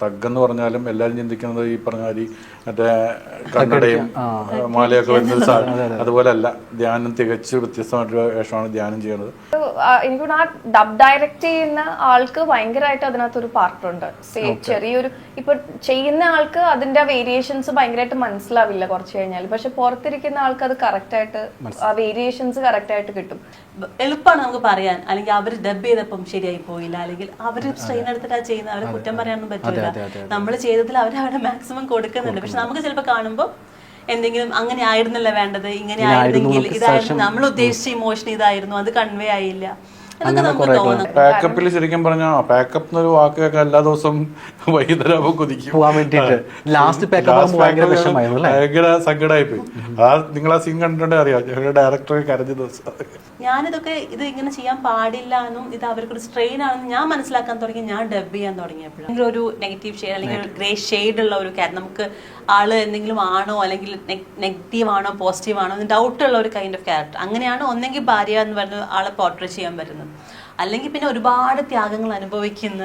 തഗ്ഗെന്ന് പറഞ്ഞാലും എല്ലാവരും ചിന്തിക്കുന്നത് ഈ പറഞ്ഞ മാതിരി മറ്റേ കണ്ണടയും മാലയൊക്കെ വരുന്ന അതുപോലല്ല ധ്യാനം തികച്ച് വ്യത്യസ്തമായിട്ടുള്ള വേഷമാണ് ധ്യാനം ചെയ്യുന്നത്. എനിക്ക് ആ ഡബ് ഡയറക്റ്റ് ചെയ്യുന്ന ആൾക്ക് ഭയങ്കരമായിട്ട് അതിനകത്തൊരു പാർട്ടുണ്ട്. ചെറിയൊരു ഇപ്പൊ ചെയ്യുന്ന ആൾക്ക് അതിന്റെ വേരിയേഷൻസ് ഭയങ്കരമായിട്ട് മനസ്സിലാവില്ല കുറച്ച് കഴിഞ്ഞാൽ പക്ഷെ പുറത്തിരിക്കുന്ന ആൾക്ക് അത് കറക്റ്റ് ആയിട്ട് ആ വേരിയേഷൻസ് കറക്റ്റ് ആയിട്ട് കിട്ടും. എളുപ്പമാണ് നമുക്ക് പറയാൻ. അല്ലെങ്കിൽ അവർ ഡബ് ചെയ്തപ്പം ശരിയായി പോയില്ല. അല്ലെങ്കിൽ അവർ സ്ട്രെയിൻ എടുത്തിട്ടാ ചെയ്യുന്ന അവരെ കുറ്റം പറയാനൊന്നും പറ്റില്ല. നമ്മൾ ചെയ്തതിൽ അവർ അവിടെ മാക്സിമം കൊടുക്കുന്നുണ്ട്. പക്ഷെ നമുക്ക് ചിലപ്പോൾ കാണുമ്പോൾ എന്തെങ്കിലും അങ്ങനെ ആയിരുന്നല്ലോ വേണ്ടത്? ഇങ്ങനെ ആയിരുന്നെങ്കിൽ ഇതായിരുന്നു നമ്മൾ ഉദ്ദേശിച്ച ഇമോഷൻ ഇതായിരുന്നു. അത് കൺവേ ആയില്ല. അതൊക്കെ കുറെ പാക്കപ്പിൽ ശരിക്കും പറഞ്ഞാ പാക്കപ്പ് എന്നൊരു വാക്കൊക്കെ എല്ലാ ദിവസവും വൈകുന്നേരം കൊതിക്കും. പോകാൻ വേണ്ടിയിട്ട്. ലാസ്റ്റ് പാക്കപ്പ് ഭയങ്കര വിഷമായിരുന്നു അല്ലേ? ഭയങ്കര സങ്കടമായി പോയി ആ നിങ്ങൾ ആ സീൻ കണ്ടിട്ടുണ്ടേ അറിയാം. ഞങ്ങളുടെ ഡയറക്ടറെ കരഞ്ഞ ദിവസം. ഞാനിതൊക്കെ ഇത് ഇങ്ങനെ ചെയ്യാൻ പാടില്ല എന്നും ഇത് അവർക്ക് ഒരു സ്ട്രെയിൻ ആണെന്ന് ഞാൻ മനസ്സിലാക്കാൻ തുടങ്ങി. ഞാൻ ഡബ് ചെയ്യാൻ തുടങ്ങിയപ്പോഴും ഒരു നെഗറ്റീവ് ഷെയ്ഡ് അല്ലെങ്കിൽ ഒരു ഗ്രേ ഷെയ്ഡ് ഉള്ള ഒരു കാര്യം നമുക്ക് ആൾ എന്തെങ്കിലും ആണോ അല്ലെങ്കിൽ നെഗറ്റീവ് ആണോ പോസിറ്റീവ് ആണോ എന്ന് ഡൗട്ട് ഉള്ള ഒരു കൈൻഡ് ഓഫ് ക്യാരക്ടർ അങ്ങനെയാണ് ഒന്നെങ്കിൽ ഭാര്യ എന്ന് പറഞ്ഞ ആളെ പോർട്രേറ്റ് ചെയ്യാൻ പറ്റുന്നത്. അല്ലെങ്കിൽ പിന്നെ ഒരുപാട് ത്യാഗങ്ങൾ അനുഭവിക്കുന്ന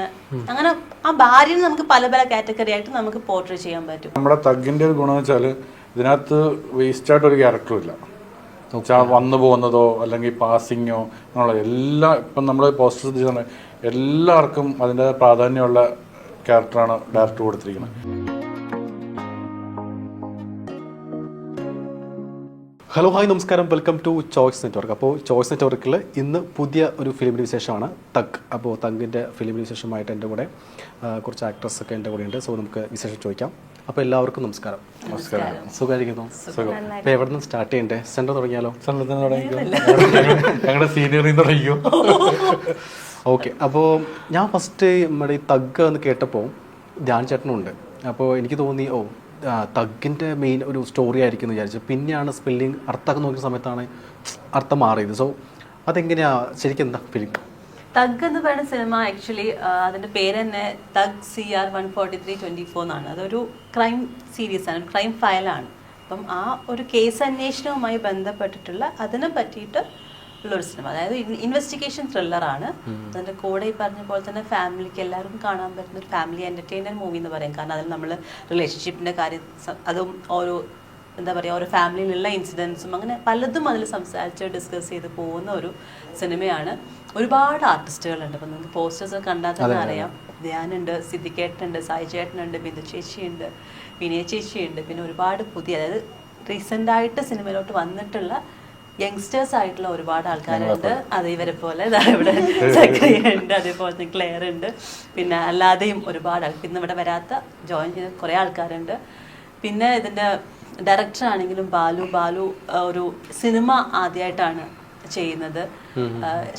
അങ്ങനെ ആ ഭാര്യനെ നമുക്ക് പല പല കാറ്റഗറി ആയിട്ട് നമുക്ക് പോർട്രേറ്റ് ചെയ്യാൻ പറ്റും. നമ്മുടെ തഗ്ഗിന്റെ ഒരു ഗുണം വെച്ചാൽ ഇതിനകത്ത് വേസ്റ്റ് ആയിട്ട് ഒരു ക്യാരക്ടറും ഇല്ല. വന്നു പോകുന്നതോ അല്ലെങ്കിൽ പാസിങ്ങോ എന്നുള്ള എല്ലാ ഇപ്പം നമ്മൾ പോസ്റ്റർ ശ്രദ്ധിച്ചാൽ എല്ലാവർക്കും അതിന്റെ പ്രാധാന്യമുള്ള ക്യാരക്ടറാണ് ഡയറക്ടർ കൊടുത്തിരിക്കുന്നത്. ഹലോ ഹായ് നമസ്കാരം. വെൽക്കം ടു ചോയ്സ് നെറ്റ്വർക്ക് അപ്പോൾ ചോയ്സ് നെറ്റ്വർക്കിൽ ഇന്ന് പുതിയ ഒരു ഫിലിമിന് വിശേഷമാണ്. തഗ് അപ്പോൾ തങ്കിന്റെ ഫിലിമിന് വിശേഷമായിട്ട് എന്റെ കൂടെ കുറച്ച് ആക്ട്രസ് ഒക്കെ എന്റെ കൂടെ ഉണ്ട് സോ നമുക്ക് വിശേഷം ചോദിക്കാം. അപ്പോൾ എല്ലാവർക്കും നമസ്കാരം. നമസ്കാരം. സുഖമായിരിക്കുന്നു? സുഖം അപ്പോൾ എവിടെ നിന്ന് സ്റ്റാർട്ട് ചെയ്യണ്ടേ? സെന്റർ തുടങ്ങിയാലോ? സംഘത്തിന് തുടങ്ങിയോ ഞങ്ങളുടെ സീനിയറിൽ തുടങ്ങിയോ ഓക്കെ അപ്പോൾ ഞാൻ ഫസ്റ്റ് നമ്മുടെ ഈ തഗ് എന്ന് കേട്ടപ്പോൾ ധ്യാൻ ചേട്ടനുണ്ട്. അപ്പോൾ എനിക്ക് തോന്നി ഓ തഗ്ഗിന്റെ മെയിൻ ഒരു സ്റ്റോറി ആയിരിക്കും എന്ന് വിചാരിച്ചു. പിന്നെയാണ് സ്പെല്ലിംഗ് അർത്ഥമൊക്കെ നോക്കുന്ന സമയത്താണ് അർത്ഥം മാറിയത്. സോ അതെങ്ങനെയാ? ശരിക്കും എന്താ ഫിലിം തഗ് എന്ന് പറയുന്ന സിനിമ ആക്ച്വലി അതിന്റെ പേര് തന്നെ thug C R one forty three twenty four എന്നാണ്. അതൊരു ക്രൈം സീരീസ് ആണ് ക്രൈം ഫയലാണ് അപ്പം ആ ഒരു കേസ് അന്വേഷണവുമായി ബന്ധപ്പെട്ടിട്ടുള്ള അതിനെ പറ്റിയിട്ട് ഉള്ളൊരു സിനിമ അതായത് ഇൻവെസ്റ്റിഗേഷൻ ത്രില്ലറാണ് അതിന്റെ കൂടെ ഈ പറഞ്ഞ പോലെ തന്നെ ഫാമിലിക്ക് എല്ലാവർക്കും കാണാൻ പറ്റുന്ന ഒരു ഫാമിലി എന്റർടൈനർ മൂവി എന്ന് പറയും. കാരണം അതിൽ നമ്മൾ റിലേഷൻഷിപ്പിന്റെ കാര്യം അതും ഓരോ എന്താ പറയുക ഓരോ ഫാമിലിയിലുള്ള ഇൻസിഡൻസും അങ്ങനെ പലതും അതിൽ സംസാരിച്ച് ഡിസ്കസ് ചെയ്ത് പോകുന്ന ഒരു സിനിമയാണ് ഒരുപാട് ആർട്ടിസ്റ്റുകളുണ്ട് അപ്പം നിങ്ങൾക്ക് പോസ്റ്റേഴ്സ് കണ്ടാൽ തന്നെ അറിയാം. ധ്യാനുണ്ട് സിദ്ധിക്കേട്ടനുണ്ട് സായി ചേട്ടനുണ്ട് ബിന്ദു ചേച്ചിയുണ്ട് വിനയ ചേച്ചിയുണ്ട്. പിന്നെ ഒരുപാട് പുതിയ അതായത് റീസെന്റായിട്ട് സിനിമയിലോട്ട് വന്നിട്ടുള്ള യങ്സ്റ്റേഴ്സ് ആയിട്ടുള്ള ഒരുപാട് ആൾക്കാരുണ്ട്. അത് ഇവരെ പോലെ ഇവിടെ സക്രിയ ഉണ്ട് അതേപോലെ തന്നെ ക്ലെയർ ഉണ്ട്. പിന്നെ അല്ലാതെയും ഒരുപാട് ആൾ പിന്നെ ഇവിടെ വരാത്ത ജോയിൻ ചെയ്ത കുറേ ആൾക്കാരുണ്ട്. പിന്നെ ഇതിന്റെ ഡയറക്ടർ ആണെങ്കിലും ബാലു ബാലു ഒരു സിനിമ ആദ്യമായിട്ടാണ് ചെയ്യുന്നത്.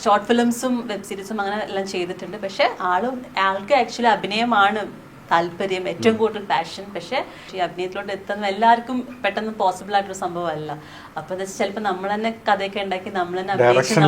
ഷോർട്ട് ഫിലിംസും വെബ് സീരീസും അങ്ങനെ എല്ലാം ചെയ്തിട്ടുണ്ട്. പക്ഷെ ആളും ആൾക്ക് ആക്ച്വലി അഭിനയമാണ് താല്പര്യം ഏറ്റവും കൂടുതൽ പാഷൻ പക്ഷെ ഈ അഭിനയത്തിലോട്ട് എത്തുന്ന എല്ലാവർക്കും പെട്ടെന്ന് പോസിബിൾ ആയിട്ടൊരു സംഭവമല്ല. അപ്പൊ ചിലപ്പോൾ നമ്മൾ തന്നെ കഥയൊക്കെ ഉണ്ടാക്കി നമ്മൾ തന്നെ അഭിനയിച്ച്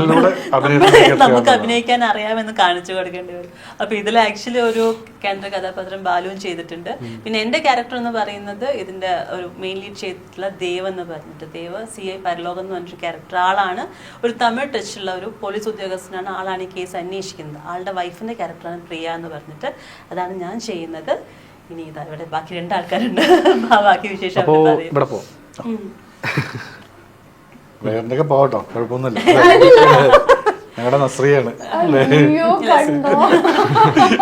നമുക്ക് അഭിനയിക്കാൻ അറിയാമെന്ന് കാണിച്ചു കൊടുക്കേണ്ടി വരും. അപ്പൊ ഇതിൽ ആക്ച്വലി ഒരു കേന്ദ്ര കഥാപാത്രം ബാലുവും ചെയ്തിട്ടുണ്ട്. പിന്നെ എന്റെ ക്യാരക്ടർ എന്ന് പറയുന്നത് ഇതിന്റെ ഒരു മെയിൻ ലീഡ് ചെയ്തിട്ടുള്ള ദേവ് എന്ന് പറഞ്ഞിട്ട് ദേവ് സി ഐ പരലോകം എന്ന് പറഞ്ഞൊരു ക്യാരക്ടർ ആളാണ്. ഒരു തമിഴ് ടച്ചുള്ള ഒരു പോലീസ് ഉദ്യോഗസ്ഥനാണ്. ആളാണ് ഈ കേസ് അന്വേഷിക്കുന്നത്. ആളുടെ വൈഫിന്റെ ക്യാരക്ടറാണ് പ്രിയ എന്ന് പറഞ്ഞിട്ട് അതാണ് ഞാൻ ചെയ്യുന്നത്. ഇനി ഇതാ ഇവിടെ ബാക്കി രണ്ടാൾക്കാരുണ്ട്. ബാക്കി വിശേഷം അപ്പോൾ അവർ പറയും. ഇവിടെ പോവാം ഉം. വേറെ പോകട്ടോ? കുഴപ്പമൊന്നുമില്ല. ഞങ്ങളുടെ നസ്രിയാണ്. അയ്യോ കണ്ടോ?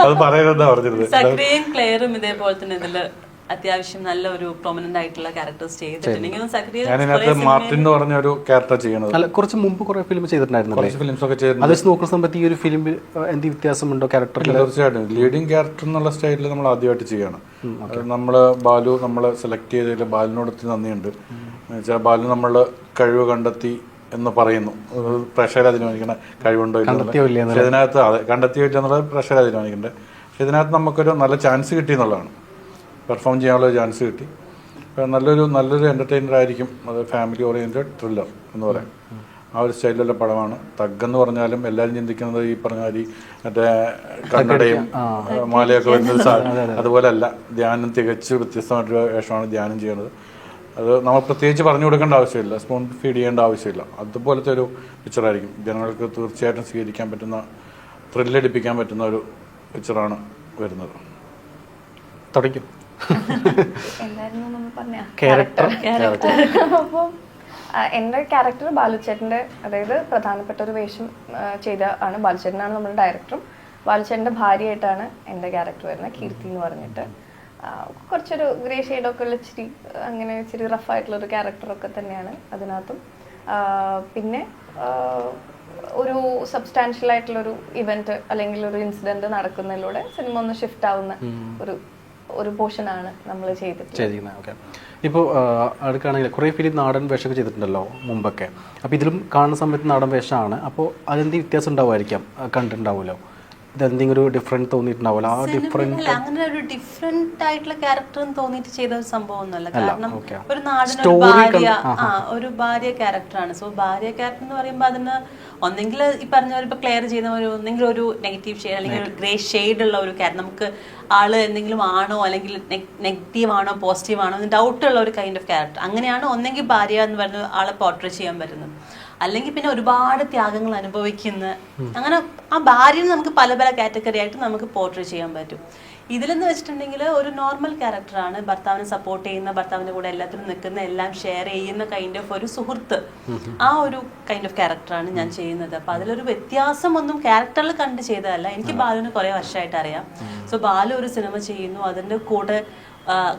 അത് പറയരുതെന്നാ പറഞ്ഞിരുന്നത്. സക്രിയയും ക്ലെയറും ഇതേപോലെ തന്നെ ഇതിൽ അത്യാവശ്യം നല്ല ഒരു പ്രൊമനന്റ് ആയിട്ടുള്ള ക്യാരക്ടേഴ്സ് ചെയ്തിട്ടുണ്ട്. ഞാനിതിനകത്ത് മാർട്ടിൻ എന്ന് പറഞ്ഞ ഒരു ക്യാരക്ടർ ചെയ്യണത് അല്ല കുറച്ച് മുമ്പ് കുറേ ഫിലിം ചെയ്തിട്ടുണ്ടായിരുന്നു കുറച്ച് ഫിലിംസ് ഒക്കെ ചെയ്യുന്നത് അത് വെച്ച് നോക്കുന്ന സമയത്ത് ഈ ഒരു ഫിലിം എന്ത് വ്യത്യാസമുണ്ടോ ക്യാരക്ടർ തീർച്ചയായിട്ടും. ലീഡിങ് ക്യാരക്ടർ എന്നുള്ള സ്റ്റൈലിൽ നമ്മൾ ആദ്യമായിട്ട് ചെയ്യണം. നമ്മൾ ബാലു നമ്മൾ സെലക്ട് ചെയ്തതിൽ ബാലിനോട് ഒത്തിരി നന്ദിയുണ്ട്. എന്നുവെച്ചാൽ ബാലു നമ്മൾ കഴിവ് കണ്ടെത്തി എന്ന് പറയുന്നു. പ്രഷർ തീരുമാനിക്കേണ്ട കഴിവുണ്ടോ പക്ഷെ ഇതിനകത്ത് അതെ കണ്ടെത്തിയോ ഇല്ല എന്നുള്ളത് പ്രഷർ തീരുമാനിക്കേണ്ടത് പക്ഷെ ഇതിനകത്ത് നമുക്കൊരു നല്ല ചാൻസ് കിട്ടി എന്നുള്ളതാണ്. പെർഫോം ചെയ്യാനുള്ള ചാൻസ് കിട്ടി. നല്ലൊരു നല്ലൊരു എന്റർടൈനർ ആയിരിക്കും. അത് ഫാമിലി ഓറിയന്റഡ് ത്രില്ലർ എന്ന് പറയാം. ആ ഒരു സ്റ്റൈലിലുള്ള പടമാണ്. തഗ്ഗെന്ന് പറഞ്ഞാലും എല്ലാവരും ചിന്തിക്കുന്നത് ഈ പറഞ്ഞ മാതിരി മറ്റേ കണ്ണടയും മാലയൊക്കെ വരുന്ന അതുപോലെയല്ല ധ്യാനം തികച്ച് വ്യത്യസ്തമായിട്ടുള്ള വേഷമാണ് ധ്യാനം ചെയ്യുന്നത്. അത് നമ്മൾ പ്രത്യേകിച്ച് പറഞ്ഞു കൊടുക്കേണ്ട ആവശ്യമില്ല. സ്പൂൺ ഫീഡ് ചെയ്യേണ്ട ആവശ്യമില്ല. അതുപോലത്തെ ഒരു പിക്ചറായിരിക്കും ജനങ്ങൾക്ക് തീർച്ചയായിട്ടും സ്വീകരിക്കാൻ പറ്റുന്ന ത്രില്ലടിപ്പിക്കാൻ പറ്റുന്ന ഒരു പിക്ചറാണ് വരുന്നത്. തുടയ്ക്കും. അപ്പം ആ, എന്റെ ക്യാരക്ടർ ബാലുച്ചേട്ടന്റെ അതായത് പ്രധാനപ്പെട്ട ഒരു വേഷം ചെയ്ത ആണ് ബാലുച്ചേട്ടനാണ് നമ്മുടെ ഡയറക്ടറും ബാലുച്ചേട്ടന്റെ ഭാര്യയായിട്ടാണ് എന്റെ ക്യാരക്ടർ വരുന്നത് കീർത്തി എന്ന് പറഞ്ഞിട്ട്. കുറച്ചൊരു ഗ്രേ ഷെയ്ഡൊക്കെ ഉള്ള ഇച്ചിരി അങ്ങനെ ഇച്ചിരി റഫായിട്ടുള്ള ഒരു ക്യാരക്ടറൊക്കെ തന്നെയാണ് അതിനകത്തും. പിന്നെ ഒരു സബ്സ്റ്റാൻഷ്യൽ ആയിട്ടുള്ള ഒരു ഇവന്റ് അല്ലെങ്കിൽ ഒരു ഇൻസിഡന്റ് നടക്കുന്നതിലൂടെ സിനിമ ഒന്ന് ഷിഫ്റ്റ് ആവുന്ന ഒരു ഒരു പോർഷൻ ആണ് നമ്മൾ ചെയ്തിരിക്കുന്നത്. ഇപ്പോൾ അടുക്കാണെങ്കിൽ കുറേ പേര് നാടൻ വേഷമൊക്കെ ചെയ്തിട്ടുണ്ടല്ലോ മുമ്പൊക്കെ. അപ്പോൾ ഇതിലും കാണുന്ന സമയത്ത് നാടൻ വേഷമാണ്. അപ്പോൾ അതെന്ത് വ്യത്യാസം ഉണ്ടാവുമായിരിക്കാം? കണ്ടിട്ടുണ്ടാവുമല്ലോ. ഇതെന്തെങ്കിലും ഒരു ഡിഫറെന്റ് തോന്നിയിട്ടുണ്ടാവില്ല ആ ഡിഫറെന്റ് അങ്ങനെ ഒരു ഡിഫറെന്റ് ആയിട്ടുള്ള ക്യാരക്ടർ തോന്നിയിട്ട് ചെയ്ത ഒരു സംഭവം ഒന്നുമല്ല. കാരണം ഒരു നാടിന് ഒരു ഭാര്യ ആ ഒരു ഭാര്യ ക്യാരക്ടറാണ് സോ ഭാര്യ ക്യാരക്ടർ എന്ന് പറയുമ്പോൾ അതിന് ഒന്നെങ്കിൽ ഈ പറഞ്ഞ പോലെ ഇപ്പൊ ക്ലിയർ ചെയ്യുന്ന ഒരു ഒന്നെങ്കിൽ ഒരു നെഗറ്റീവ് ഷെയ്ഡ് അല്ലെങ്കിൽ ഒരു ഗ്രേ ഷെയ്ഡ് ഉള്ള ഒരു ക്യാരക്ടർ നമുക്ക് ആൾ എന്തെങ്കിലും ആണോ അല്ലെങ്കിൽ നെഗറ്റീവ് ആണോ പോസിറ്റീവ് ആണോ ഡൗട്ട് ഉള്ള ഒരു കൈൻഡ് ഓഫ് ക്യാരക്ടർ അങ്ങനെയാണ് ഒന്നെങ്കിൽ ഭാര്യ എന്ന് പറഞ്ഞ ആളെ പോർട്രേ ചെയ്യാൻ പറ്റുന്നത്. അല്ലെങ്കിൽ പിന്നെ ഒരുപാട് ത്യാഗങ്ങൾ അനുഭവിക്കുന്ന അങ്ങനെ ആ ഭാര്യനെ നമുക്ക് പല പല കാറ്റഗറി ആയിട്ട് നമുക്ക് പോർട്രേ ചെയ്യാൻ പറ്റും. ഇതിലെന്ന് വെച്ചിട്ടുണ്ടെങ്കിൽ ഒരു നോർമൽ ക്യാരക്ടറാണ് ഭർത്താവിനെ സപ്പോർട്ട് ചെയ്യുന്ന ഭർത്താവിന്റെ കൂടെ എല്ലാത്തിനും നിൽക്കുന്ന എല്ലാം ഷെയർ ചെയ്യുന്ന കൈൻഡ് ഓഫ് ഒരു സുഹൃത്ത്. ആ ഒരു കൈൻഡ് ഓഫ് ക്യാരക്ടറാണ് ഞാൻ ചെയ്യുന്നത്. അപ്പൊ അതിലൊരു വ്യത്യാസം ഒന്നും ക്യാരക്ടറിൽ കണ്ട് ചെയ്തതല്ല. എനിക്ക് ബാലുവിന് കുറേ വർഷമായിട്ട് അറിയാം. സോ ബാലു ഒരു സിനിമ ചെയ്യുന്നു. അതിന്റെ കൂടെ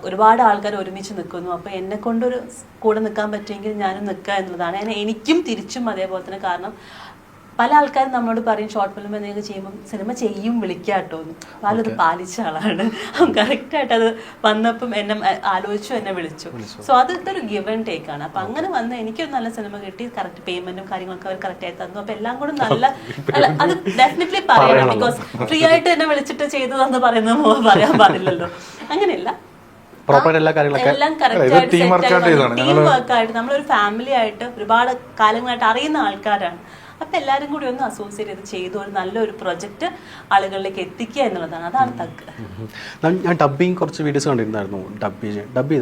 ഒരുപാട് ആൾക്കാർ ഒരുമിച്ച് നിൽക്കുന്നു അപ്പൊ എന്നെ കൊണ്ടൊരു കൂടെ നിൽക്കാൻ പറ്റുമെങ്കിൽ ഞാനും നിൽക്കുക എന്നുള്ളതാണ്. എനിക്കും തിരിച്ചും അതേപോലെ തന്നെ കാരണം പല ആൾക്കാരും നമ്മളോട് പറയും ഷോർട്ട് ഫിലിം എന്തെങ്കിലും ചെയ്യുമ്പോൾ സിനിമ ചെയ്യും വിളിക്കാട്ടോ എന്ന്. പാലത് പാലിച്ച ആളാണ്. കറക്റ്റായിട്ട് അത് വന്നപ്പം എന്നെ ആലോചിച്ചു എന്നെ വിളിച്ചു. സോ അത് ഇതൊരു ഗിവ് ആൻഡ് ടേക്ക് ആണ്. അപ്പൊ അങ്ങനെ വന്ന് എനിക്കൊരു നല്ല സിനിമ കിട്ടി. കറക്റ്റ് പേയ്മെന്റും കാര്യങ്ങളൊക്കെ അവർ കറക്റ്റ് ആയി തന്നു. അപ്പൊ എല്ലാം കൂടെ നല്ല അത് ഡെഫിനറ്റ്ലി പറയണം ബിക്കോസ് ഫ്രീ ആയിട്ട് എന്നെ വിളിച്ചിട്ട് ചെയ്തതെന്ന് പറയുന്നത് പറയാൻ പാടില്ലല്ലോ. അങ്ങനെയല്ല. പ്രോപ്പർ എല്ലാ കാര്യങ്ങളൊക്കെ ചെയ്തതാണ്. നമ്മളൊരു ഫാമിലി ആയിട്ട് ഒരുപാട് കാലങ്ങളായിട്ട് അറിയുന്ന ആൾക്കാരാണ് അപ്പൊ എല്ലാവരും കൂടി ഒന്ന് അസോസിയേറ്റ് ചെയ്ത് ചെയ്തു ഒരു നല്ലൊരു പ്രൊജക്ട് ആളുകളിലേക്ക് എത്തിക്കുക എന്നുള്ളതാണ്. അതാണ് തക്ക് ഞാൻ- ഡബ്ബിങ് കുറച്ച് വീഡിയോസ് കണ്ടിരുന്നായിരുന്നു ഡബ് ഡബ്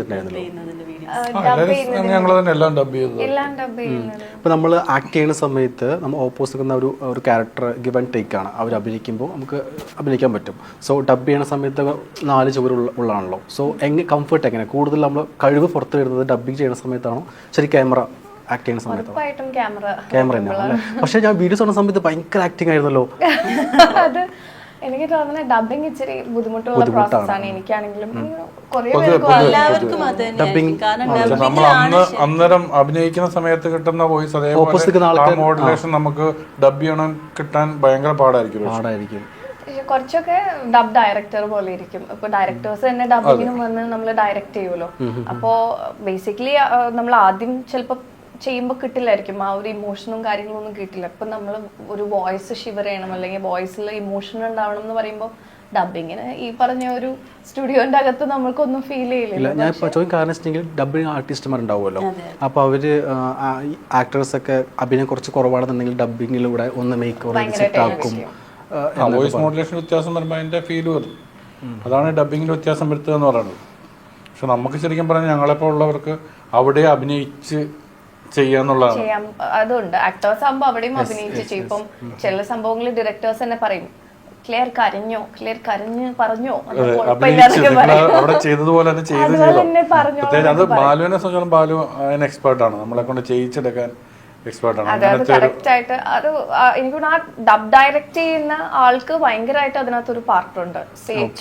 ഇപ്പോൾ നമ്മൾ ആക്ട് ചെയ്യുന്ന സമയത്ത് നമ്മൾ ഓപ്പോസിറ്റ് നിൽക്കുന്ന ഒരു ഒരു ക്യാരക്ടർ ഗിവ് ആൻഡ് ടേക്ക് ആണ്. അവർ അഭിനയിക്കുമ്പോൾ നമുക്ക് അഭിനയിക്കാൻ പറ്റും. സോ ഡബ് ചെയ്യുന്ന സമയത്ത് നാല് ഉള്ളതാണല്ലോ. സോ എങ്ങനെ കംഫർട്ട് എങ്ങനെ കൂടുതൽ നമ്മൾ കഴിവ് പുറത്ത് വരുന്നത് ഡബ്ബിങ് ചെയ്യുന്ന സമയത്താണോ? ശരി ക്യാമറ ആക്ട് ചെയ്യുന്ന സമയത്ത്? ക്യാമറ ക്യാമറ തന്നെയാണ് പക്ഷെ ഞാൻ വീഡിയോസ് വന്ന സമയത്ത് ഭയങ്കര ആക്ടിങ് ആയിരുന്നല്ലോ. അത് എനിക്ക് തോന്നുന്നത് ഡബിങ് ഇച്ചിരി ബുദ്ധിമുട്ടുള്ള പ്രോസസ്സാണ് എനിക്കാണെങ്കിലും നമ്മൾ അന്ന് അന്നേരം അഭിനയിക്കുന്ന സമയത്ത് കിട്ടുന്ന വോയിസ് അതേപോലെ ആ മോഡുലേഷൻ നമുക്ക് ഡബ് ചെയ്യണം കിട്ടാൻ ഭയങ്കര പാടായിരിക്കും. പാടായിരിക്കും. കുറച്ചൊക്കെ ഡബ് ഡയറക്ടർ പോലെ ഇരിക്കും. ഇപ്പൊ ഡയറക്ടേഴ്സ് തന്നെ ഡബിങ്ങിനും വന്ന് നമ്മൾ ഡയറക്ട് ചെയ്യുമല്ലോ. അപ്പോ ബേസിക്കലി നമ്മൾ ആദ്യം ചിലപ്പോ ചെയ്യുമ്പോൾ കിട്ടില്ലായിരിക്കും. ആ ഒരു ഇമോഷനും കാര്യങ്ങളും ഒന്നും കിട്ടില്ല. ഇപ്പം നമ്മൾ ഒരു വോയിസ് ഷിവർ ചെയ്യണം അല്ലെങ്കിൽ വോയിസിൽ ഇമോഷൻ ഉണ്ടാവണം എന്ന് പറയുമ്പോൾ ഡബിങ്ങിന് ഈ പറഞ്ഞ ഒരു സ്റ്റുഡിയോന്റെ അകത്ത് നമ്മൾക്കൊന്നും ഫീൽ ഇല്ല ചെയ്യില്ല ഞാൻ കാരണം വെച്ചിട്ടുണ്ടെങ്കിൽ ഡബിങ് ആർട്ടിസ്റ്റുമാരുണ്ടാവുമല്ലോ അപ്പോൾ അവർ ആക്ടേഴ്സ് ഒക്കെ അഭിനയം കുറച്ച് കുറവാണെന്നുണ്ടെങ്കിൽ ഡബിങ്ങിലൂടെ ഒന്ന് മേക്ക് ഓവർ സെറ്റ് ആക്കും. വോയിസ് മോഡുലേഷൻ വ്യത്യാസം വരുമ്പോൾ അതിന്റെ ഫീൽ വരും. അതാണ് ഡബിങ്ങിൽ വ്യത്യാസം വരുത്തുക എന്ന് പറയുന്നത്. പക്ഷെ നമുക്ക് ശരിക്കും പറഞ്ഞാൽ ഞങ്ങളെപ്പോലുള്ളവർക്ക് അവിടെ അഭിനയിച്ച് ചെയ്യാന്നുള്ളതാണ് ചെയ്യാം. അതുണ്ട്. ആക്ടേഴ്സ് ആകുമ്പോൾ അവിടെയും അഭിനയിച്ച് ചെയ്യും. ഇപ്പം ചില സംഭവങ്ങൾ ഡയറക്ടേഴ്സ് തന്നെ പറയും. ക്ലിയർ കരഞ്ഞോ? ക്ലിയർ കരഞ്ഞ് പറഞ്ഞോ? അവിടെ ചെയ്തതുപോലെ തന്നെ ചെയ്ത് പറഞ്ഞു ചെയ്തോ. പ്രത്യേകിച്ച് അത് ബാലുവിനെ സംബന്ധിച്ചോളം ബാലു അതിന് എക്സ്പേർട്ടാണ് നമ്മളെ കൊണ്ട് ചെയ്യിച്ചെടുക്കാൻ എക്സ്പേർട്ടാണ് അതെ അത് അങ്ങനത്തെ കറക്റ്റ് ആയിട്ട് അത് ആ, എനിക്ക് തോന്നുന്നു ആ ഡബ് ഡയറക്റ്റ് ചെയ്യുന്ന ആൾക്ക് ഭയങ്കരമായിട്ട് അതിനകത്തൊരു പാർട്ടുണ്ട്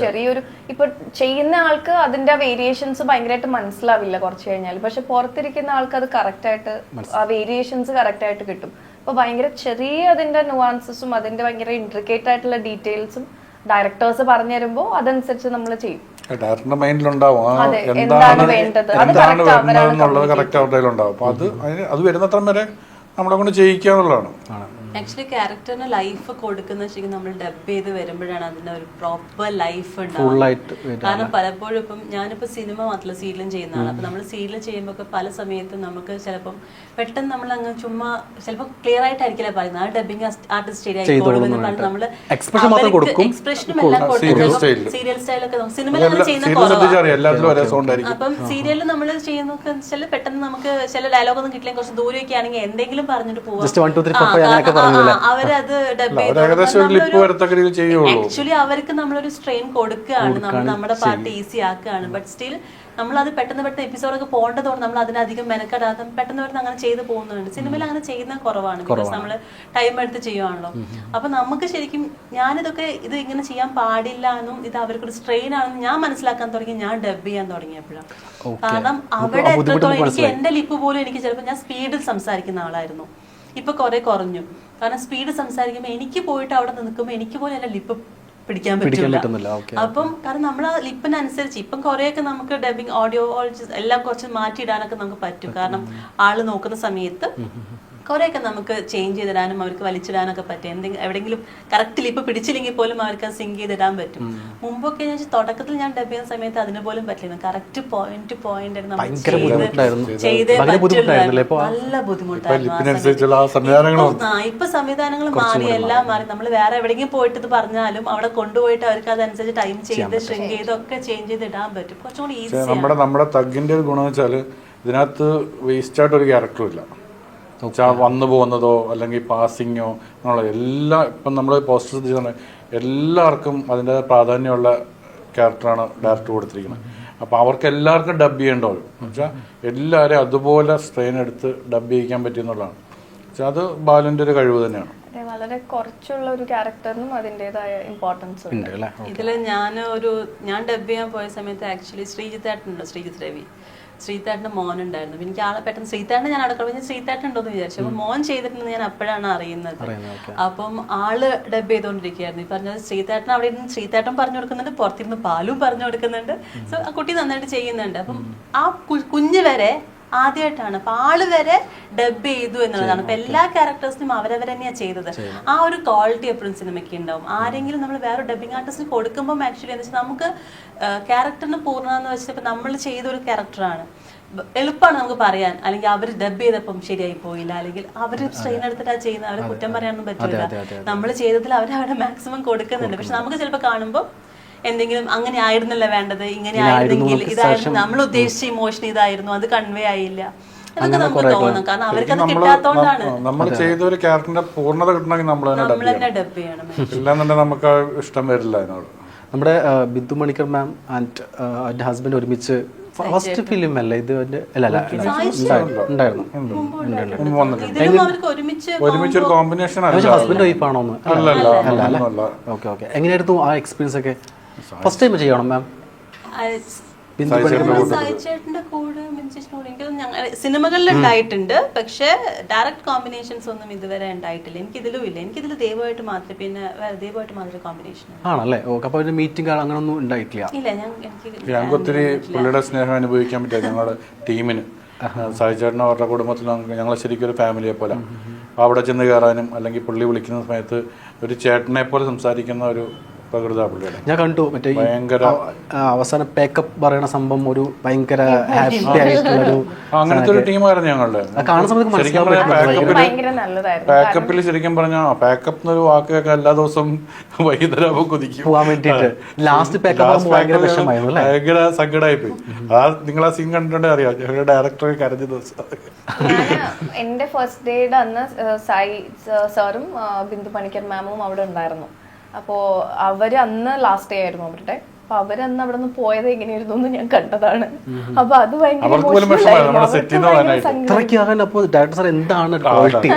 ചെറിയൊരു ഇപ്പൊ ചെയ്യുന്ന ആൾക്ക് അതിന്റെ വേരിയേഷൻസ് ഭയങ്കരമായിട്ട് മനസ്സിലാവില്ല കുറച്ച് കഴിഞ്ഞാൽ പക്ഷെ പുറത്തിരിക്കുന്ന ആൾക്ക് അത് കറക്റ്റ് ആയിട്ട് ആ വേരിയേഷൻസ് കറക്റ്റ് ആയിട്ട് കിട്ടും. അപ്പൊ ഭയങ്കര ചെറിയ അതിന്റെ നുവാൻസസും അതിന്റെ ഭയങ്കര ഇൻട്രിക്കേറ്റ് ആയിട്ടുള്ള ഡീറ്റെയിൽസും ഡയറക്ടേഴ്സ് പറഞ്ഞു തരുമ്പോൾ അതനുസരിച്ച് നമ്മൾ ചെയ്യും. ഡയറക്ടറിന്റെ മൈൻഡിലുണ്ടാവും എന്താണ് എന്താണ് വരുന്നത് എന്നുള്ളത് കറക്റ്റ് അവരുടെ അപ്പൊ അത് അത് വരുന്നത്ര വരെ നമ്മളെ കൊണ്ട് ചെയ്യിക്കുക എന്നുള്ളതാണ്. ആക്ച്വലി ക്യാരക്ടറിന് ലൈഫ് കൊടുക്കുന്ന ശരിക്കും നമ്മൾ ഡബ് ചെയ്ത് വരുമ്പോഴാണ് അതിന് ഒരു പ്രോപ്പർ ലൈഫ് ഫുള്ളായിട്ട് കാരണം പലപ്പോഴും ഇപ്പം ഞാനിപ്പോ സിനിമ മാത്രമല്ല സീരിയലും ചെയ്യുന്നതാണ്. അപ്പൊ നമ്മൾ സീരിയൽ ചെയ്യുമ്പോൾ ഒക്കെ പല സമയത്തും നമുക്ക് ചിലപ്പം പെട്ടെന്ന് നമ്മൾ അങ്ങ് ചുമ്മാ ചിലപ്പോൾ ക്ലിയർ ആയിട്ടായിരിക്കില്ല പറയുന്നത്. ആ ഡബിങ് ആർട്ടിസ്റ്റ് ശരിയായിക്കോളും എന്ന് പറഞ്ഞ്. എക്സ്പ്രഷനും എല്ലാം കൊടുക്കും. സീരിയൽ സ്റ്റൈലൊക്കെ സിനിമയിൽ നമ്മൾ ചെയ്യുന്ന അപ്പം സീരിയലിൽ നമ്മൾ ചെയ്യുന്നൊക്കെ ചില പെട്ടെന്ന് നമുക്ക് ചില ഡയലോഗ് ഒന്നും കിട്ടില്ലെങ്കിൽ കുറച്ച് ദൂരെയൊക്കെ ആണെങ്കിൽ എന്തെങ്കിലും പറഞ്ഞിട്ട് പോവാം. അവരത് ഏകദേശം ഒരു ലിപ്പ് വരത്തക്ക രീതിയിൽ ചെയ്യുള്ളൂ ആക്ച്വലി അവർക്ക് നമ്മളൊരു സ്ട്രെയിൻ കൊടുക്കുകയാണ്. നമ്മൾ നമ്മുടെ പാർട്ട് ഈസി ആക്കുകയാണ്. ബട്ട് സ്റ്റിൽ നമ്മൾ അത് പെട്ടെന്ന് പെട്ടെന്ന് എപ്പിസോഡൊക്കെ പോകേണ്ടതുകൊണ്ട് നമ്മൾ അതിനധികം മെനക്കെടാതെ പെട്ടെന്ന് പെട്ടെന്ന് അങ്ങനെ ചെയ്ത് പോകുന്നുണ്ട്. സിനിമയിൽ അങ്ങനെ ചെയ്യുന്ന കുറവാണ്. ബിക്കോസ് നമ്മൾ ടൈം എടുത്ത് ചെയ്യുവാണല്ലോ. അപ്പൊ നമുക്ക് ശരിക്കും ഞാനിതൊക്കെ ഇത് ഇങ്ങനെ ചെയ്യാൻ പാടില്ല എന്നും ഇത് അവർക്കൊരു സ്ട്രെയിൻ ആണെന്ന് ഞാൻ മനസ്സിലാക്കാൻ തുടങ്ങി. ഞാൻ ഡബ് ചെയ്യാൻ തുടങ്ങിയപ്പോഴും കാരണം അവിടെ എത്രത്തോളം എനിക്ക് എന്റെ ലിപ്പ് പോലും എനിക്ക് ചിലപ്പോൾ ഞാൻ സ്പീഡിൽ സംസാരിക്കുന്ന ആളായിരുന്നു. ഇപ്പൊ കുറെ കുറഞ്ഞു. കാരണം സ്പീഡ് സംസാരിക്കുമ്പോൾ എനിക്ക് പോയിട്ട് അവിടെ നിൽക്കുമ്പോൾ എനിക്ക് പോലെ അല്ല ലിപ്പ് പിടിക്കാൻ പറ്റില്ല അപ്പം കാരണം നമ്മൾ ആ ലിപ്പിനനുസരിച്ച് ഇപ്പം കുറെയൊക്കെ നമുക്ക് ഡബിങ് ഓഡിയോ എല്ലാം കുറച്ച് മാറ്റിയിടാനൊക്കെ നമുക്ക് പറ്റും. കാരണം ആൾ നോക്കുന്ന സമയത്ത് കുറെയൊക്കെ നമുക്ക് ചേഞ്ച് ചെയ്തിടാനും അവർക്ക് വലിച്ചിടാനൊക്കെ പറ്റും. എന്തെങ്കിലും എവിടെയെങ്കിലും കറക്റ്റ് ലിപ്പ് പിടിച്ചില്ലെങ്കിൽ പോലും അവർക്ക് അത് സിങ്ക് ചെയ്തിടാൻ പറ്റും. മുമ്പൊക്കെ ഞാൻ തുടക്കത്തിൽ ഞാൻ ഡബ് ചെയ്യുന്ന സമയത്ത് അതിന് പോലും പറ്റില്ല കറക്റ്റ് പോയിന്റ് പോയിന്റ്. ചെയ്തേ? പറ്റുള്ളൂ നല്ല ബുദ്ധിമുട്ടായിരുന്നു. ഇപ്പൊ- സംവിധാനങ്ങൾ മാറി എല്ലാം മാറി. നമ്മൾ വേറെ എവിടെയെങ്കിലും പോയിട്ട് ഇത് പറഞ്ഞാലും അവിടെ കൊണ്ടുപോയിട്ട് അവർക്ക് അതനുസരിച്ച് ടൈം ചെയ്ത് ഷ്രിങ്ക് ചെയ്ത് ഒക്കെ ചേഞ്ച് ചെയ്ത് ഇടാൻ പറ്റും. കുറച്ചും കൂടി ഈസി നമ്മുടെ നമ്മുടെ തഗ്ഗിന്റെ ഒരു ഗുണം വെച്ചാൽ ഇതിനകത്ത് വേസ്റ്റ് ആയിട്ട് ഒരു ക്യാരക്ടറും ഇല്ല. വെച്ചാൽ വന്നു പോകുന്നതോ അല്ലെങ്കിൽ പാസിങ്ങോ എന്നുള്ള എല്ലാ ഇപ്പം നമ്മൾ പോസ്റ്റർ ശ്രദ്ധിച്ചാൽ എല്ലാവർക്കും അതിന്റെ പ്രാധാന്യമുള്ള ക്യാരക്ടറാണ് ഡയറക്ടർ കൊടുത്തിരിക്കുന്നത് അപ്പോൾ അവർക്ക് എല്ലാവർക്കും ഡബ് ചെയ്യേണ്ട വരും വെച്ചാൽ എല്ലാവരെയും അതുപോലെ സ്ട്രെയിൻ എടുത്ത് ഡബ് ചെയ്യിക്കാൻ പറ്റിയെന്നുള്ളതാണ് വെച്ചാൽ അത് ബാലുവിന്റെ ഒരു കഴിവ് തന്നെയാണ്. അതെ വളരെ കുറച്ചുള്ള ഒരു ക്യാരക്ടറിനും അതിന്റെതായ ഇമ്പോർട്ടൻസ് ഉണ്ട്. ഇതിൽ ഇതിൽ ഞാൻ ഒരു ഞാൻ ഡബ് ചെയ്യാൻ പോയ സമയത്ത് ആക്ച്വലി ശ്രീജിത്ത് ശ്രീജിത്തേട്ടനുണ്ട് ശ്രീജിത്ത് രവി. ശ്രീതേട്ടന്റെ മോൻ ഉണ്ടായിരുന്നു അപ്പൊ എനിക്ക് ആളെ പെട്ടെന്ന് ശ്രീതേട്ടനെ ഞാൻ അടുക്കള ഞാൻ ശ്രീതേട്ടൻ ഉണ്ടോന്ന് വിചാരിച്ചു. അപ്പൊ മോൻ ചെയ്തിട്ടുണ്ടെന്ന് ഞാൻ അപ്പോഴാണ് അറിയുന്നത്. അപ്പം ആൾ ഡബ് ചെയ്തുകൊണ്ടിരിക്കുകയായിരുന്നു ഈ പറഞ്ഞത് ശ്രീതാട്ടൻ അവിടെ ഇരുന്ന് ശ്രീതാട്ടൻ പറഞ്ഞു കൊടുക്കുന്നുണ്ട് പുറത്തിരുന്ന് പാലും പറഞ്ഞു കൊടുക്കുന്നുണ്ട്. സോ ആ കുട്ടി നന്നായിട്ട് ചെയ്യുന്നുണ്ട്. അപ്പം ആ കുഞ്ഞ് വരെ ആദ്യമായിട്ടാണ്. അപ്പൊ ആൾ വരെ ഡബ് ചെയ്തു എന്നുള്ളതാണ്. അപ്പൊ എല്ലാ ക്യാരക്ടേഴ്സിനും അവരവർ തന്നെയാണ് ചെയ്തത്. ആ ഒരു ക്വാളിറ്റി എപ്പോഴും സിനിമയ്ക്ക് ഉണ്ടാവും. ആരെങ്കിലും നമ്മൾ വേറെ ഡബിങ് ആർട്ടിസ്റ്റിന് കൊടുക്കുമ്പോൾ ആക്ച്വലി എന്താ വെച്ചാൽ നമുക്ക് ക്യാരക്ടറിന് പൂർണമെന്ന് വെച്ചാൽ ഇപ്പൊ നമ്മൾ ചെയ്ത ഒരു ക്യാരക്ടറാണ്. എളുപ്പമാണ് നമുക്ക് പറയാൻ. അല്ലെങ്കിൽ അവർ ഡബ് ചെയ്തപ്പം ശരിയായി പോയില്ല. അല്ലെങ്കിൽ അവർ സ്ട്രെയിൻ എടുത്തിട്ടാ ചെയ്യുന്ന അവരെ കുറ്റം പറയാനൊന്നും പറ്റില്ല നമ്മൾ ചെയ്തതിൽ അവർ അവിടെ മാക്സിമം കൊടുക്കുന്നുണ്ട്. പക്ഷെ നമുക്ക് ചിലപ്പോൾ കാണുമ്പോൾ എന്തെങ്കിലും അങ്ങനെ ആയിരുന്നല്ല വേണ്ടത്? ഇങ്ങനെ ആയിരുന്നെങ്കിൽ ഇതായിരുന്നു നമ്മൾ ഉദ്ദേശിച്ച ഇമോഷൻ ഇതായിരുന്നു അത് കൺവേ ആയില്ല. എന്നൊക്കെ നമുക്ക് തോന്നും. കാരണം അവർക്ക് അത് നമ്മൾ ചെയ്ത ഒരു ക്യാരക്ടറിന്റെ പൂർണത കിട്ടണമെങ്കിൽ നമ്മൾ തന്നെ ഡബ് നമ്മൾ തന്നെ ഡബ് ചെയ്യണം. ഇല്ലാന്നുണ്ടെങ്കിൽ നമുക്ക് ആ ഇഷ്ടം വരില്ല അതിനോട്. നമ്മുടെ ബിന്ദു മണിക്കർ മാം ആൻഡ് എന്റെ ഹസ്ബൻഡ് ഒരുമിച്ച് ഫസ്റ്റ് ഫിലിം അല്ലേ ഇത്? അല്ല അല്ല ഉണ്ടായിരുന്നു. ഉണ്ടായിരുന്നു. മുമ്പ് അവർക്ക് ഒരുമിച്ച് ഒരുമിച്ചൊരു കോമ്പിനേഷൻ പക്ഷേ ഹസ്ബൻഡ് വൈഫ് ആണോന്ന് അല്ല അല്ല. ഓക്കെ ഓക്കെ എങ്ങനെയായിരുന്നു ആ എക്സ്പീരിയൻസ് ഒക്കെ? ഫസ്റ്റ് ടൈം ചെയ്യണം മാം സായിച്ചേട്ടന്റെ കൂടെ സിനിമകളിൽ ഉണ്ടായിട്ടുണ്ട് പക്ഷെ ഡയറക്റ്റ് കോമ്പിനേഷൻസ് ഒന്നും ഇതുവരെ ഉണ്ടായിട്ടില്ല. എനിക്ക് ഇതിലും ഇല്ല. എനിക്ക് ഇതിൽ ദൈവമായിട്ട് മാത്രമേ പിന്നെ ദൈവമായിട്ട് മാത്രമേ കോമ്പിനേഷൻ ആണല്ലേ? ഓക്കെ അപ്പോൾ ഒരു മീറ്റിംഗ് അങ്ങനൊന്നും ഉണ്ടായിട്ടില്ല. ഇല്ല ഞാൻ എനിക്ക് ഞങ്ങൾക്ക് ഒത്തിരി പുള്ളിയുടെ സ്നേഹം അനുഭവിക്കാൻ പറ്റിയ ഞങ്ങളുടെ ടീമിന്. സായിച്ചേട്ടനും അവരുടെ കുടുംബത്തിൽ ഞങ്ങൾ ശരിക്കും ഒരു ഫാമിലിയെ പോലെ അവിടെ ചെന്ന് കയറാനും അല്ലെങ്കിൽ പുള്ളി വിളിക്കുന്ന സമയത്ത് ഒരു ചേട്ടനെ പോലെ സംസാരിക്കുന്ന ഒരു ഞാൻ കണ്ടു മറ്റേ അവസാന ഭയങ്കര ആ, അവസാനം പേക്കപ്പ് പറയുന്ന സംഭവം ഒരു ഭയങ്കര ഹാപ്പി ആയിട്ടുള്ള ഒരു അങ്ങനത്തെ ഒരു ടീമായിരുന്നു ഞങ്ങളുടെ. കാണുന്ന സമയത്ത് പാക്കപ്പിൽ ഭയങ്കര നല്ലതായിരുന്നു. പാക്കപ്പിൽ ശരിക്കും പറഞ്ഞാൽ പാക്കപ്പ് എന്നൊരു വാക്കൊക്കെ എല്ലാ ദിവസവും വൈകുന്നേരം കുതിക്കും. പോകാൻ വേണ്ടിയിട്ട്. ലാസ്റ്റ് പേക്കപ്പ് ഭയങ്കര വിഷമായിരുന്നു ഭയങ്കര സങ്കടമായി പോയി ആ നിങ്ങൾ ആ സീൻ കണ്ടിട്ടുണ്ടെങ്കിൽ അറിയാം? ഞങ്ങളുടെ ഡയറക്ടറെ കരഞ്ഞ ദിവസം. എന്റെ ഫസ്റ്റ് ഡേയുടെ അന്ന് സായി സ- സാറും ബിന്ദു പണിക്കർ മാമും അവിടെ ഉണ്ടായിരുന്നു. അപ്പോ അവർ അന്ന് ലാസ്റ്റ് ഡേ ആയിരുന്നു അവരുടെ. അപ്പൊ അവരന്ന് അവിടെ നിന്ന് പോയത് എങ്ങനെയായിരുന്നു എന്ന് ഞാൻ കണ്ടതാണ്. അപ്പൊ അത് ഭയങ്കര എന്താണ് ക്വാളിറ്റി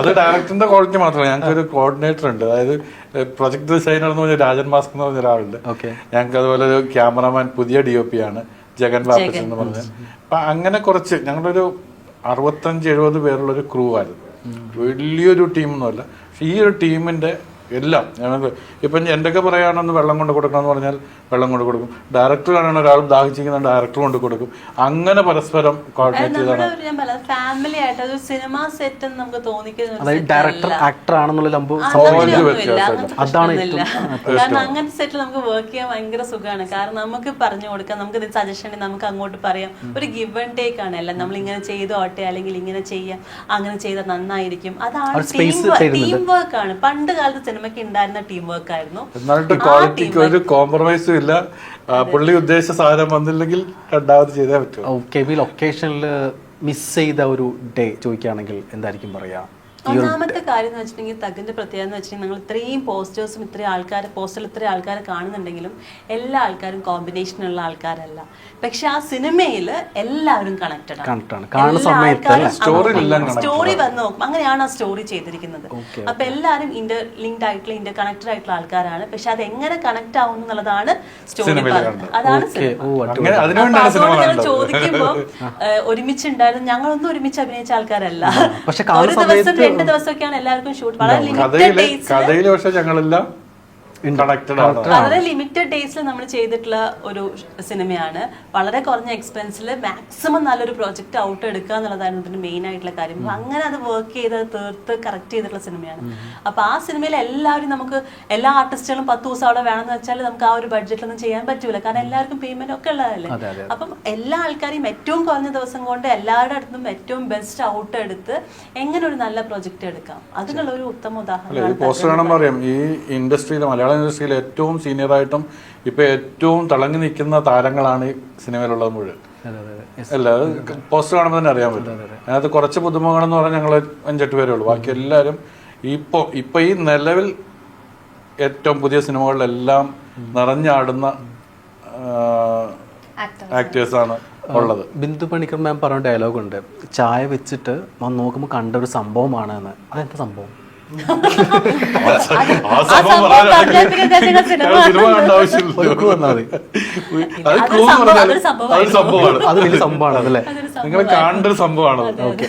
അത് ഡയറക്ടറിന്റെ ക്വാളിറ്റി മാത്രമല്ല. ഞങ്ങൾക്ക് ഒരു കോർഡിനേറ്റർ ഉണ്ട്. അതായത് പ്രൊജക്ട് ഡിസൈനർ എന്ന് പറഞ്ഞ രാജൻ മാസ്ക് എന്ന് പറഞ്ഞ ഒരാളുണ്ട്. ഓക്കെ. ഞങ്ങൾക്ക് അതുപോലെ ഒരു ക്യാമറമാൻ പുതിയ ഡി ഒ പി ആണ്. ജഗൻ വാപ്പസ് എന്ന് പറഞ്ഞത് അപ്പൊ അങ്ങനെ കുറച്ച് ഒരു അറുപത്തഞ്ച് എഴുപത് പേരുള്ള ഒരു ക്രൂ ആയിരുന്നു വലിയൊരു ടീമൊന്നുമല്ല പക്ഷെ ഈ ഒരു ടീമിന്റെ എല്ലാം. ഞങ്ങൾക്ക് ഇപ്പം എന്തൊക്കെ പറയുകയാണെന്ന് വെള്ളം കൊണ്ട് കൊടുക്കണം എന്ന് പറഞ്ഞാൽ വെള്ളം കൊണ്ട് കൊടുക്കും. ഡയറക്ടർ കാണുന്ന ഒരാൾ ദാഹിച്ചിരിക്കുന്ന ഡയറക്ടർ കൊണ്ട് കൊടുക്കും. അങ്ങനെ പരസ്പരം കോർഡിനേറ്റ് ചെയ്താണ്. ഫാമിലി ആയിട്ട് ഒരു സിനിമ സെറ്റ് എന്ന് നമുക്ക് തോന്നിക്കുന്ന ഒരു അതായത് ഡയറക്ടർ ആക്ടർ ആണെന്നുള്ള അതാണ്. കാരണം അങ്ങനത്തെ സെറ്റിൽ നമുക്ക് വർക്ക് ചെയ്യാൻ ഭയങ്കര സുഖമാണ്. കാരണം നമുക്ക് പറഞ്ഞു കൊടുക്കാം നമുക്ക് സജഷൻ നമുക്ക് അങ്ങോട്ട് പറയാം. ഒരു ഗിവ് ആൻഡ് ടേക്ക് ആണ്. എല്ലാം നമ്മൾ ഇങ്ങനെ ചെയ്തോട്ടെ അല്ലെങ്കിൽ ഇങ്ങനെ ചെയ്യാം അങ്ങനെ ചെയ്താൽ നന്നായിരിക്കും. അതാണ് ടീം വർക്ക് ആണ്. പണ്ട് കാലത്ത് സിനിമയ്ക്ക് ഉണ്ടായിരുന്ന ടീം വർക്ക് ആയിരുന്നു എന്നിട്ട് ക്വാളിറ്റിക്ക് ഒരു കോംപ്രമൈസും ഇല്ല. പുള്ളി ഉദ്ദേശിച്ച സാധനം വന്നില്ലെങ്കിൽ രണ്ടാമത് ചെയ്തേ പറ്റും. ഓക്കെ ലൊക്കേഷനിൽ മിസ് ചെയ്ത ഒരു ഡേ ചോദിക്കുകയാണെങ്കിൽ എന്തായിരിക്കും പറയാ? ഒന്നാമത്തെ കാര്യം എന്ന് വെച്ചിട്ടുണ്ടെങ്കിൽ തകിന്റെ പ്രത്യേകത എന്ന് വെച്ചിട്ടുണ്ടെങ്കിൽ നിങ്ങൾ ഇത്രയും പോസ്റ്റേഴ്സും ഇത്രയും ആൾക്കാർ പോസ്റ്ററിൽ ഇത്രയും ആൾക്കാരെ കാണുന്നുണ്ടെങ്കിലും എല്ലാ ആൾക്കാരും കോമ്പിനേഷനുള്ള ആൾക്കാരല്ല. പക്ഷെ ആ സിനിമയിൽ എല്ലാവരും കണക്റ്റഡ് ആണ്. കാണുന്ന സമയത്ത് അല്ലേ? എല്ലാം connected സ്റ്റോറി വന്ന് നോക്കും അങ്ങനെയാണ് ആ സ്റ്റോറി ചെയ്തിരിക്കുന്നത്. അപ്പൊ എല്ലാവരും ഇന്റർ ലിങ്ക്ഡ് ആയിട്ടുള്ള ഇന്റർ കണക്റ്റഡ് ആയിട്ടുള്ള ആൾക്കാരാണ്. പക്ഷെ അത് എങ്ങനെ കണക്ട് ആവും എന്നുള്ളതാണ് സ്റ്റോറി പറയുന്നത് അതാണ് സിനിമ ഓ അങ്ങനെ അപ്പൊ അതിനുവേണ്ടിയാണ് സിനിമ അതുകൊണ്ട് നിങ്ങൾ കാണേണ്ടത് ചോദിക്കുമ്പോ ഒരുമിച്ചുണ്ടായിരുന്നു. ഞങ്ങളൊന്നും ഒരുമിച്ച് അഭിനയിച്ച ആൾക്കാരല്ല. പക്ഷെ കാണുന്ന ഒരു ദിവസം സമയത്ത് രണ്ട് ദിവസമൊക്കെയാണ് എല്ലാവർക്കും ഷൂട്ട്. വളരെ കഥയിൽ കഥയിൽ പക്ഷെ ഞങ്ങളെല്ലാം വളരെ ലിമിറ്റഡ് ഡേയ്സിൽ നമ്മൾ ചെയ്തിട്ടുള്ള ഒരു സിനിമയാണ്. വളരെ കുറഞ്ഞ എക്സ്പെൻസിൽ മാക്സിമം നല്ലൊരു പ്രോജക്റ്റ് ഔട്ട് എടുക്കുക എന്നുള്ളതായിരുന്നു ഇതിന്റെ മെയിൻ ആയിട്ടുള്ള കാര്യം. അങ്ങനെ അത് വർക്ക് ചെയ്ത് തീർത്ത് കറക്റ്റ് ചെയ്തിട്ടുള്ള സിനിമയാണ്. അപ്പൊ ആ സിനിമയിൽ എല്ലാവരും നമുക്ക് എല്ലാ ആർട്ടിസ്റ്റുകളും പത്ത് ദിവസം അവിടെ വേണമെന്ന് വെച്ചാൽ നമുക്ക് ആ ഒരു ബഡ്ജറ്റിലൊന്നും ചെയ്യാൻ പറ്റൂല. കാരണം എല്ലാവർക്കും പേയ്മെന്റ് ഒക്കെ ഉള്ളതല്ലേ? അപ്പം എല്ലാ ആൾക്കാരെയും ഏറ്റവും കുറഞ്ഞ ദിവസം കൊണ്ട് എല്ലാവരുടെ അടുത്തും ഏറ്റവും ബെസ്റ്റ് ഔട്ട് എടുത്ത് എങ്ങനെ ഒരു നല്ല പ്രോജക്റ്റ് എടുക്കാം? അതിനുള്ള ഒരു ഉത്തമ ഉദാഹരണം ഈ ഇൻഡസ്ട്രിയിലെ പോസ്റ്റർ മലയാള ഇൻഡസ്ട്രിയിൽ ഏറ്റവും സീനിയറായിട്ടും ഇപ്പൊ ഏറ്റവും തിളങ്ങി നിൽക്കുന്ന താരങ്ങളാണ് ഈ സിനിമയിലുള്ളത് മുഴുവൻ. അല്ല പോസ്റ്റർ കാണുമ്പോൾ തന്നെ അറിയാൻ പറ്റും. അതിനകത്ത് കുറച്ച് പുതുമുഖങ്ങളെന്ന് പറഞ്ഞാൽ ഞങ്ങൾ അഞ്ചെട്ട് പേരേ ഉള്ളൂ. ബാക്കി എല്ലാവരും ഇപ്പോൾ ഇപ്പൊ ഈ നിലവിൽ ഏറ്റവും പുതിയ സിനിമകളിലെല്ലാം നിറഞ്ഞാടുന്ന ആക്ടേഴ്സാണ് ഉള്ളത്. ബിന്ദു പണിക്കർ മാം പറഞ്ഞ ഡയലോഗ് ഉണ്ട്. ചായ വെച്ചിട്ട് വന്ന് നോക്കുമ്പോൾ കണ്ട ഒരു സംഭവമാണ് എന്ന്. അതെന്താ സംഭവം? അത് വലിയ സംഭവമാണ് അതല്ലേ നിങ്ങൾ കാണേണ്ട ഒരു സംഭവമാണ് ഓക്കെ.